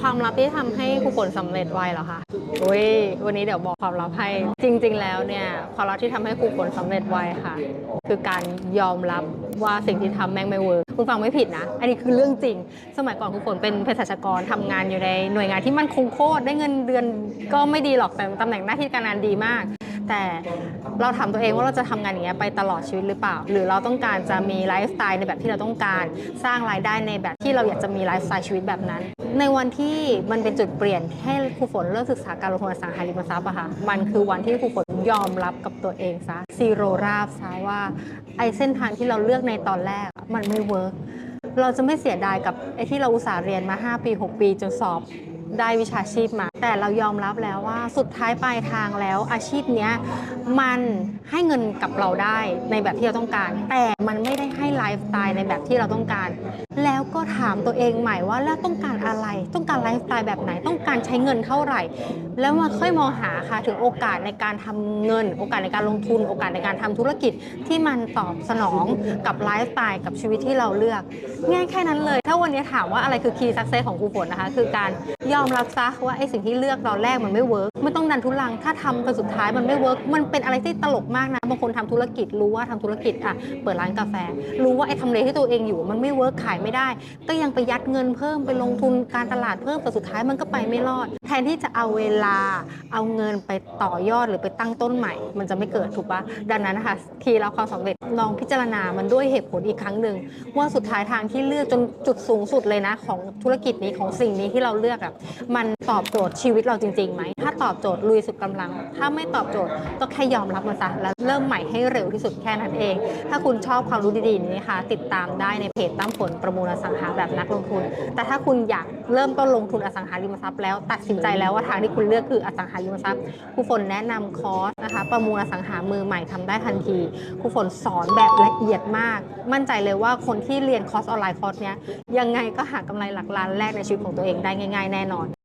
ความลับที่ทำให้ครูฝนสำเร็จไวเหรอคะอุ้ยวันนี้เดี๋ยวบอกความลับให้ จริง ๆ แล้วเนี่ยความลับที่ทำให้ครูฝนสำเร็จไวค่ะ คือการยอมรับว่าสิ่งที่ทำแม่งไม่เวิร์กคุณฟังไม่ผิดนะ อันนี้คือเรื่องจริง สมัยก่อนครูฝนเป็นเภสัชกรทำงานอยู่ในหน่วยงานที่มันคงโคตรได้เงินเดือนก็ไม่ดีหรอกแต่ตำแหน่งหน้าที่การงานดีมาก แต่เราถามตัวเองว่าเราจะทำงานอย่างเงี้ยไปตลอดชีวิตหรือเปล่า หรือเราต้องการจะมีไลฟ์สไตล์ในแบบที่เราต้องการ สร้างรายได้ในแบบที่เราอยากจะมีไลฟ์สไตล์ชีวิตแบบนั้น ในวันที่มันเป็นจุดเปลี่ยนให้ครูฝนเริ่มศึกษาการลงทุนอสังหาริมทรัพย์อะค่ะมันคือวันที่ครูฝนยอมรับกับตัวเองซะซีโรราบซะว่าไอเส้นทางที่เราเลือกในตอนแรกมันไม่เวิร์กเราจะไม่เสียดายกับไอ้ที่เราอุตส่าห์เรียนมา 5 ปี 6 ปีจนสอบ ได้วิชาชีพมา แต่เรายอมรับแล้วว่าสุดท้ายปลายทางแล้วอาชีพเนี้ยมันให้เงินกับเราได้ในแบบที่เราต้องการ แต่มันไม่ได้ให้ไลฟ์สไตล์ในแบบที่เราต้องการ แล้วก็ถามตัวเองใหม่ว่าแล้วต้องการอะไร ต้องการไลฟ์สไตล์แบบไหนต้องการใช้เงินเท่าไหร่ แล้วมาค่อยมองหาค่ะถึงโอกาสในการทำเงิน โอกาสในการลงทุน โอกาสในการทำธุรกิจที่มันตอบสนองกับไลฟ์สไตล์กับชีวิตที่เราเลือก ง่ายแค่นั้นเลย ถ้าวันนี้ถามว่าอะไรคือคีย์สักเซสของครูฝนนะคะ คือการ ยอมรับซะว่าไอ้สิ่งที่เลือกตอนแรกมันไม่เวิร์กไม่ต้องดันทุลังถ้าทำกันสุดท้ายมันไม่เวิร์กมันเป็นอะไรที่ตลกมากนะบางคนทำธุรกิจรู้ว่าทำธุรกิจอะเปิดร้านกาแฟ รู้ว่าไอ้ทำเลที่ตัวเองอยู่มันไม่เวิร์กขายไม่ได้ ก็ยังไปยัดเงินเพิ่มไปลงทุนการตลาดเพิ่มแต่สุดท้ายมันก็ไปไม่รอด แทนที่จะเอาเวลาเอาเงินไปต่อยอดหรือไปตั้งต้นใหม่ มันจะไม่เกิดถูกปะดังนั้นนะคะทีเราความสำเร็จลองพิจารณามันด้วยเหตุผลอีกครั้งหนึ่งว่าสุดท้ายทางที่เลือกจนจุดสูงสุดเลยนะของธุรกิจนี้ของสิ่งนี้ที่เราเลือกอะมันตอบโจทย์ชีวิตเราจริงๆไหม ถ้าตอบโจทย์ลุยสุดกำลัง ถ้าไม่ตอบโจทย์ก็แค่ยอมรับมันซะแล้วเริ่มใหม่ให้เร็วที่สุดแค่นั้นเอง ถ้าคุณชอบความรู้ดีๆนี้นะคะติดตามได้ในเพจตั้มผลประมูลอสังหาแบบนักลงทุน แต่ถ้าคุณอยากเริ่มต้นลงทุนอสังหาริมทรัพย์แล้วตัดสินใจแล้วว่าทางที่คุณเลือกคืออสังหาริมทรัพย์ครูฝนแนะนำคอร์สนะคะประมูลอสังหามือใหม่ทำได้ทันทีครูฝนสอนแบบละเอียดมาก มั่นใจเลยว่าคนที่เรียนคอร์สออนไลน์คอร์สเนี้ยยังไงก็หากำไรหลักล้านแรกในชีวิตของตัวเองได้ง่ายๆแน่นอน